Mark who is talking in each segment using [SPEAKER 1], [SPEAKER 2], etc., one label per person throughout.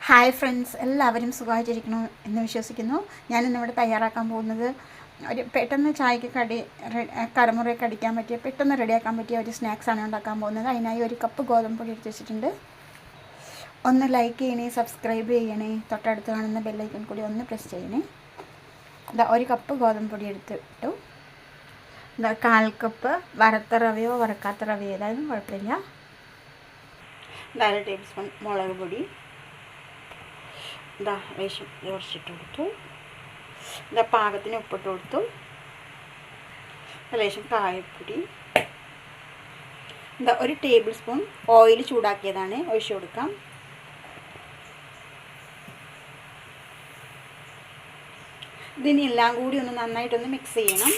[SPEAKER 1] Hi friends എല്ലാവരും സുഖമായിട്ടിരിക്കണം എന്ന് വിശ്വസിക്കുന്നു. ഞാനിന്നിവിടെ തയ്യാറാക്കാൻ പോകുന്നത് ഒരു പെട്ടെന്ന് ചായക്ക് കടി കരമുറയൊക്കെ അടിക്കാൻ പറ്റിയ പെട്ടെന്ന് റെഡിയാക്കാൻ പറ്റിയ ഒരു സ്നാക്സാണ് ഉണ്ടാക്കാൻ പോകുന്നത്. അതിനായി ഒരു കപ്പ് ഗോതമ്പ് പൊടി എടുത്ത് വെച്ചിട്ടുണ്ട് ഒന്ന് ലൈക്ക് ചെയ്യണേ സബ്സ്ക്രൈബ് ചെയ്യണേ തൊട്ടടുത്ത് കാണുന്ന ബെല്ലൈക്കൺ കൂടി ഒന്ന് പ്രസ് ചെയ്യണേ. ഇതാ ഒരു കപ്പ് ഗോതമ്പ് പൊടി എടുത്തിട്ടു. ഇതാ കാൽ കപ്പ് വറുത്ത റവയോ വറക്കാത്ത റവയോ ഏതായാലും കുഴപ്പമില്ല. ഇതാ ടേബിൾ സ്പൂൺ മുളക് പൊടി. ഇതാ വേഷം കുറച്ചിട്ട് കൊടുത്തു ഇതാ പാകത്തിന് ഉപ്പിട്ട് കൊടുത്തു. ലേശം കായപ്പൊടി. എന്താ ഒരു ടേബിൾ സ്പൂൺ ഓയിൽ ചൂടാക്കിയതാണ് ഒഴിച്ചു കൊടുക്കാം. ഇതിനെല്ലാം കൂടി ഒന്ന് നന്നായിട്ടൊന്ന് മിക്സ് ചെയ്യണം.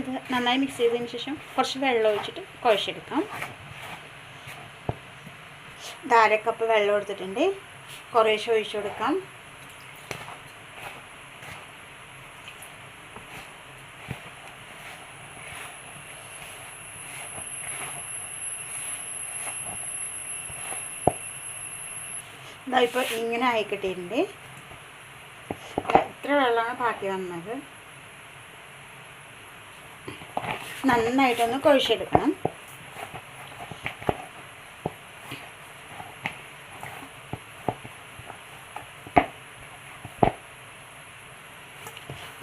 [SPEAKER 1] ഇത് നന്നായി മിക്സ് ചെയ്തതിന് ശേഷം കുറച്ച് വെള്ളം ഒഴിച്ചിട്ട് കുഴച്ചെടുക്കാം. ധാരക്കപ്പ് വെള്ളം എടുത്തിട്ടുണ്ട്. കുറേശ്ശെ ഒഴിച്ചു കൊടുക്കാം. ഇതാ ഇപ്പോൾ ഇങ്ങനെ ആയിക്കിട്ടിട്ടുണ്ട് എത്ര വെള്ളമാണ് ബാക്കി വന്നത്. നന്നായിട്ടൊന്ന് കുഴച്ചെടുക്കണം.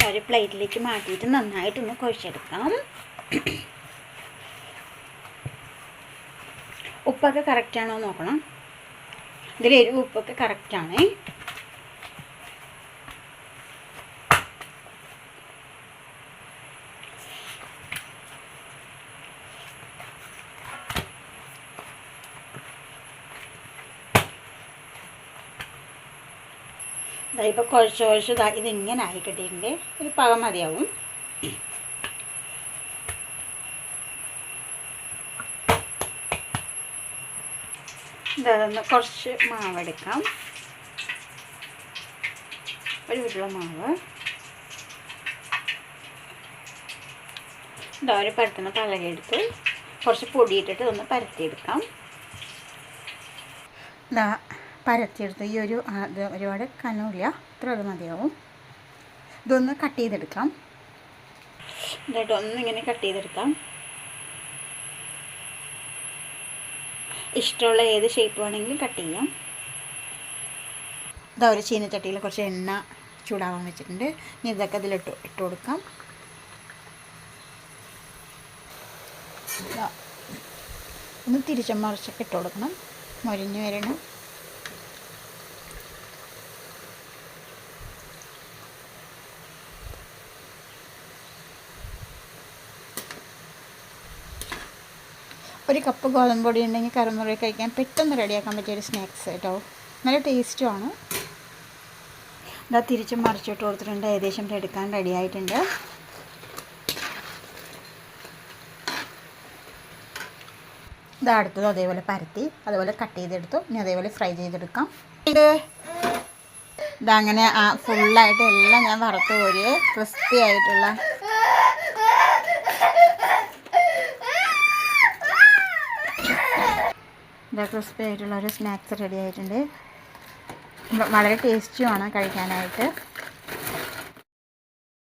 [SPEAKER 1] ഒരു പ്ലേറ്റിലേക്ക് മാറ്റിയിട്ട് നന്നായിട്ടൊന്ന് കുഴച്ചെടുക്കാം ഉപ്പൊക്കെ കറക്റ്റാണോ നോക്കണം. ഇതിൽ എരിവ് ഉപ്പൊക്കെ കറക്റ്റാണ് ഇപ്പോൾ കുഴച്ച് കുഴച്ച് ഇതാ ഇതിങ്ങനെ ആയി കിട്ടിയിട്ടുണ്ട്. ഒരു പകം മതിയാവും. ഇതൊന്ന് കുറച്ച് മാവെടുക്കാം ഒരു വീട്ടിലെ മാവ്. ഇതാ ഒരു പരത്തുന്ന പലകെടുത്ത് കുറച്ച് പൊടിയിട്ടിട്ട് ഒന്ന് പരത്തിയെടുക്കാം. ഇതാ പരത്തിയെടുത്ത് ഈ ഒരു ഒരുപാട് കനമില്ല ഇത്ര അത് മതിയാവും. ഇതൊന്ന് കട്ട് ചെയ്തെടുക്കാം. എന്നിട്ട് ഒന്നിങ്ങനെ കട്ട് ചെയ്തെടുക്കാം. ഇഷ്ടമുള്ള ഏത് ഷേപ്പ് വേണമെങ്കിലും കട്ട് ചെയ്യാം. ഇതാ ഒരു ചീനച്ചട്ടിയിൽ കുറച്ച് എണ്ണ ചൂടാവാൻ വെച്ചിട്ടുണ്ട്. ഇനി ഇതൊക്കെ ഇതിലിട്ട് ഇട്ട് കൊടുക്കാം. ഒന്ന് തിരിച്ചും മറിച്ചൊക്കെ ഇട്ട് കൊടുക്കണം. മൊരിഞ്ഞ് വരണം. ഒരു കപ്പ് ഗോതമ്പ് പൊടി ഉണ്ടെങ്കിൽ കറുമുറി കഴിക്കാൻ പെട്ടെന്ന് റെഡിയാക്കാൻ പറ്റിയ ഒരു സ്നാക്സ് കേട്ടോ. നല്ല ടേസ്റ്റുമാണ് ഇതാ തിരിച്ചും മറിച്ചിട്ട് കൊടുത്തിട്ടുണ്ട്. ഏകദേശം എടുക്കാൻ റെഡി ആയിട്ടുണ്ട്. ഇതാ അടുത്തത് അതേപോലെ പരത്തി അതുപോലെ കട്ട് ചെയ്തെടുത്തു. ഇനി അതേപോലെ ഫ്രൈ ചെയ്തെടുക്കാം. ഇത് ഇതങ്ങനെ ആ ഫുള്ളായിട്ട് എല്ലാം ഞാൻ വറുത്ത് കോരി ക്രിസ്പി ആയിട്ടുള്ള ഇതാ ക്രിസ്പി ആയിട്ടുള്ള ഒരു സ്നാക്സ് റെഡി ആയിട്ടുണ്ട്. വളരെ ടേസ്റ്റിയുമാണ് കഴിക്കാനായിട്ട്.